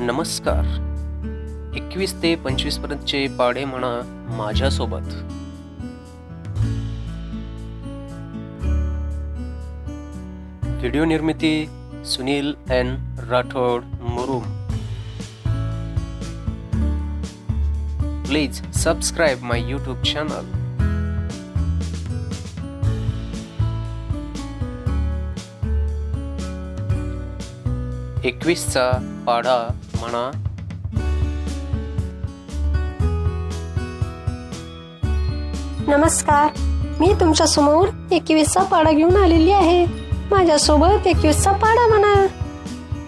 नमस्कार. एकवीस ते पंचवीस पर्यंतचे पाढे म्हणा माझ्यासोबत. व्हिडिओ निर्मिती Sunil N Rathod Murum. Please subscribe my YouTube channel. एकवीसचा पाढा म्हणा. नमस्कार. मी तुमच्यासमोर एकवीसचा पाडा घेऊन आलेली आहे. माझ्यासोबत एकवीसचा पाडा म्हणा.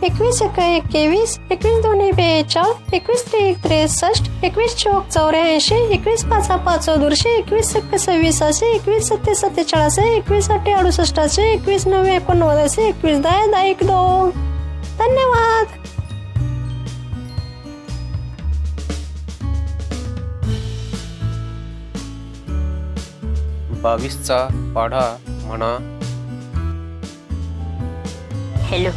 एकवीस एक एकवीस एकवीस दोन्ही बेचाळ एकवीस त्रिक त्रेसष्ट एकवीस चौक चौऱ्याऐंशी एकवीस पाच पाच चौदशे एकवीस सत्ते सव्वीसाशे एकवीस सत्ते सत्तेचाळीसशे एकवीस अठ्ठे अडुसष्टाशे एकवीस नव्वे एकोणनव्वदशे एकवीस दहा दहा एक दोन. धन्यवाद. बावीसचा पाढा म्हणा. हॅलो.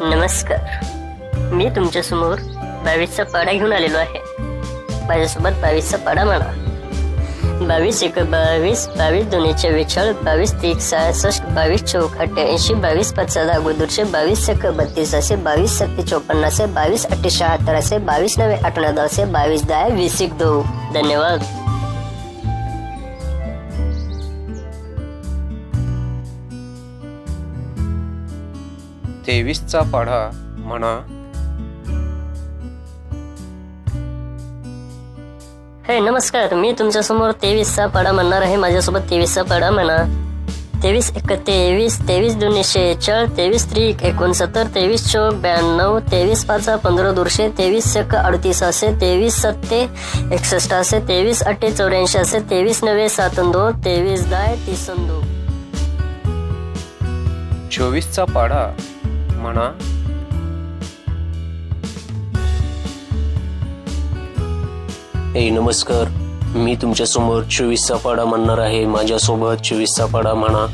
नमस्कार. मी तुमच्यासमोर बावीसचा पाडा घेऊन आलेलो आहे. माझ्यासोबत बावीसचा पाडा म्हणा बावीस एक बावीस बावीस दोन्ही चव्वेचाळीस बावीस तीस सहासष्ट बावीस चौक बावीस पाच सहा बावीस एक बत्तीस असे बावीस सत्ते चौपन्न असे बावीस अठ्ठे शहात्तर असे बावीस नव्हे अठ्ठ्याण्णव असे बावीस दहा वीस एक दो धन्यवाद. तेवीसचा पाढा म्हणा. हे नमस्कार. मी तुमच्यासमोर तेवीसचा पाडा म्हणणार आहे. माझ्यासोबत तेवीसचा पाडा म्हणा. तेवीस एक तेवीस तेवीस दोन्ही शेहेचाळ तेवीस त्रिक एकोणसत्तर तेवीस चौक ब्याण्णव तेवीस पाच पंधरा दोनशे तेवीस एक अडतीस असे तेवीस सत्ते एकसष्ट असे तेवीस अठ्ठे चौऱ्याऐंशी असे तेवीस नव्हे सात दोन तेवीस दहा तीस दोन चोवीसचा पाढा म्हणा. ए नमस्कार. मी तुमच्यासमोर चोवीसचा पाडा म्हणणार आहे. माझ्यासोबत चोवीसचा पाडा म्हणा.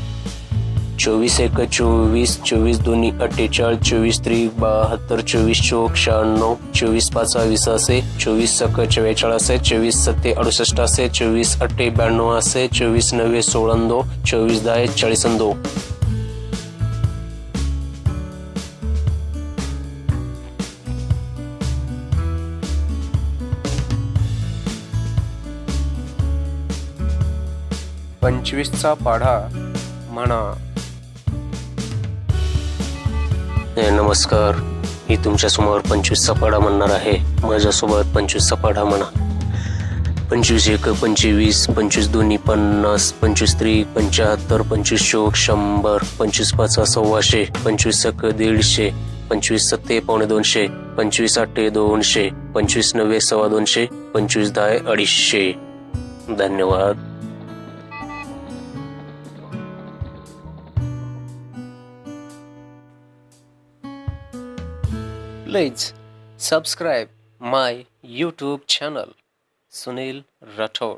चोवीस एक चोवीस चोवीस दोन्ही अठ्ठेचाळीस चोवीस त्रिक बहात्तर चोवीस चौक शहाण्णव चोवीस पाच असे चोवीस सक चव्वेचाळीस असे चोवीस सत्ते अडुसष्ट असे चोवीस अठ्ठे ब्याण्णव असे चोवीस नव्वे सोळंदो चोवीस दहा चाळीसंदो पंचवीसचा पाढा म्हणा. नमस्कार. मी तुमच्यासमोर पंचवीसचा पाढा म्हणणार आहे. माझ्यासोबत पंचवीसचा पाढा म्हणा. पंचवीस एक पंचवीस पंचवीस दोन्ही पन्नास पंचवीस त्रिक पंच्याहत्तर पंचवीस चौक शंभर पंचवीस पाच सव्वाशे पंचवीस सक दीडशे पंचवीस सत्ते पावणे दोनशे पंचवीस आठे दोनशे पंचवीस नव्वे सव्वा दोनशे पंचवीस दहा अडीचशे. धन्यवाद. Please subscribe my YouTube channel Sunil Rathod.